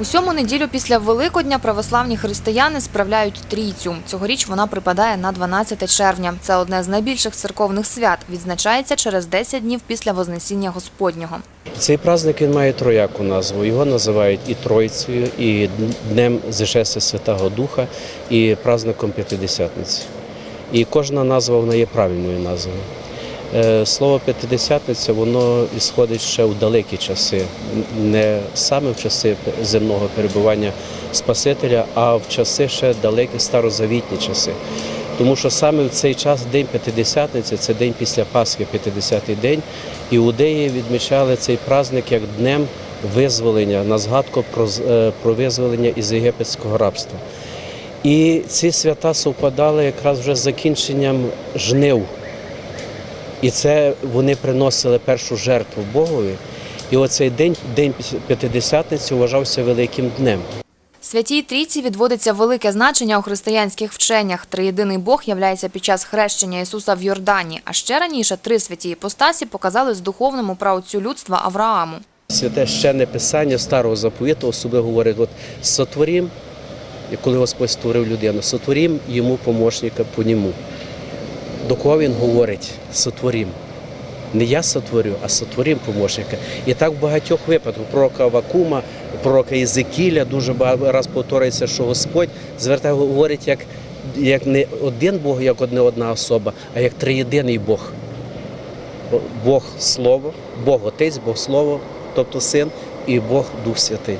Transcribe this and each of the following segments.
У сьому неділю після Великодня православні християни справляють трійцю. Цьогоріч вона припадає на 12 червня. Це одне з найбільших церковних свят. Відзначається через 10 днів після Вознесіння Господнього. Цей праздник він має трояку назву. Його називають і Тройцею, і Днем Зішестя Святого Духа, і праздником П'ятидесятниці. І кожна назва вона є правильною назвою. Е, Слово П'ятидесятниця воно ісходить ще в далекі часи, не саме в часи земного перебування Спасителя, а в часи ще далекі старозавітні часи. Тому що саме в цей час День П'ятидесятниці, це день після Пасхи, 50-й день, іудеї відмічали цей праздник як днем визволення на згадку про, е, про визволення із єгипетського рабства. І ці свята совпадали якраз вже з закінченням жнив. І це вони приносили першу жертву Богові. І оцей день, день П'ятидесятниці, вважався великим днем. Святій Трійці відводиться велике значення у християнських вченнях. Триєдиний Бог являється під час хрещення Ісуса в Йордані. А ще раніше три святі іпостасі показали з духовному праотцю людства Аврааму. Святе щене писання старого заповіту особливо говорить, от сотворім, коли Господь створив людину, сотворім йому помощника по ньому. До кого він говорить? Сотворім. Не я сотворю, а сотворім помощника. І так в багатьох випадках пророка Авакума, пророка Єзекіля дуже багато раз повторюється, що Господь звертає, говорить як, як не один Бог, як одне одна особа, а як триєдиний Бог. Бог Слово, Бог Отець, Бог Слово, тобто Син, і Бог Дух Святий.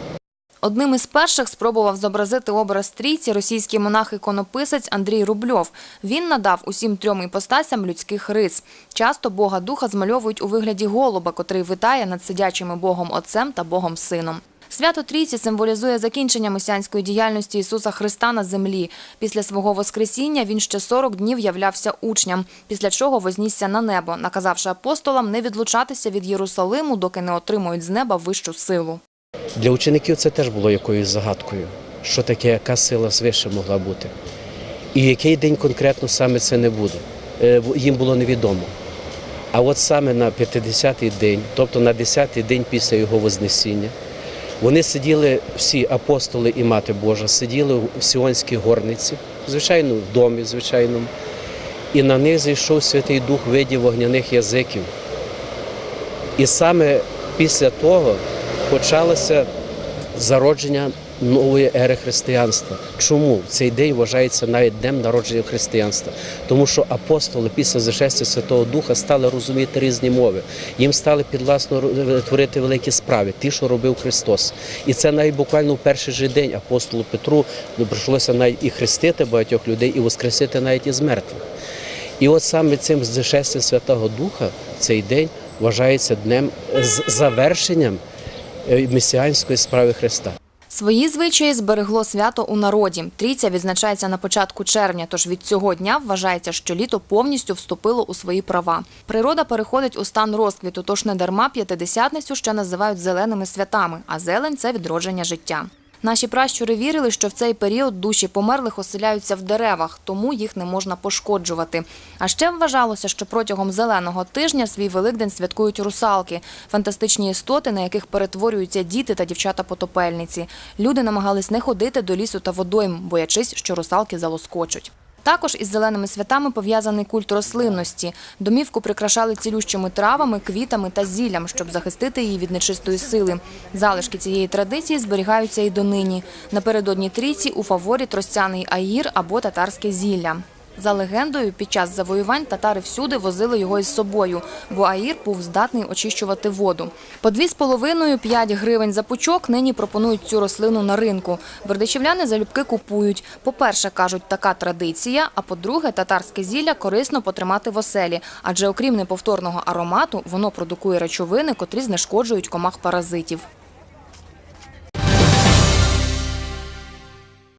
Одним із перших спробував зобразити образ трійці російський монах-іконописець Андрій Рубльов. Він надав усім трьом іпостасям людських рис. Часто Бога Духа змальовують у вигляді голуба, котрий витає над сидячими Богом Отцем та Богом Сином. Свято Трійці символізує закінчення месіанської діяльності Ісуса Христа на землі. Після свого Воскресіння він ще 40 днів являвся учням, після чого вознісся на небо, наказавши апостолам не відлучатися від Єрусалиму, доки не отримують з неба вищу силу. Для учеників це теж було якоюсь загадкою, що таке, яка сила свише могла бути. І який день конкретно саме це не буде. Е, Їм було невідомо. А от саме на 50-й день, тобто на 10-й день після його Вознесіння, вони сиділи, всі апостоли і Мати Божа, сиділи в Сіонській горниці, звичайно, в домі, звичайному. І на них зійшов Святий Дух в виді вогняних язиків. І саме після того почалося зародження нової ери християнства. Чому цей день вважається навіть днем народження християнства? Тому що апостоли після зашестя Святого Духа стали розуміти різні мови. Їм стали підвласно ро- творити великі справи, ті, що робив Христос. І це навіть буквально в перший же день апостолу Петру ну, прийшлося навіть і хрестити багатьох людей, і воскресити навіть із мертвих. І от саме цим зашестям Святого Духа цей день вважається днем з завершенням е, месіанської справи Христа. Свої звичаї зберегло свято у народі. Трійця відзначається на початку червня, тож від цього дня вважається, що літо повністю вступило у свої права. Природа переходить у стан розквіту, тож не дарма п'ятидесятницю ще називають зеленими святами, а зелень це відродження життя. Наші пращури вірили, що в цей період душі померлих оселяються в деревах, тому їх не можна пошкоджувати. А ще вважалося, що протягом зеленого тижня свій Великдень святкують русалки – фантастичні істоти, на яких перетворюються діти та дівчата-потопельниці. Люди намагались не ходити до лісу та водойм, боячись, що русалки залоскочуть. Також із зеленими святами пов'язаний культ рослинності. Домівку прикрашали цілющими травами, квітами та зіллям, щоб захистити її від нечистої сили. Залишки цієї традиції зберігаються і донині. Напередодні трійці у фаворі тростяний аїр або татарське зілля. За легендою, під час завоювань татари всюди возили його із собою, бо аїр був здатний очищувати воду. По 2,5-5 гривень за пучок нині пропонують цю рослину на ринку. Бердичівляни залюбки купують. По-перше, кажуть, така традиція, а по-друге, татарське зілля корисно потримати в оселі, адже окрім неповторного аромату, воно продукує речовини, котрі знешкоджують комах паразитів.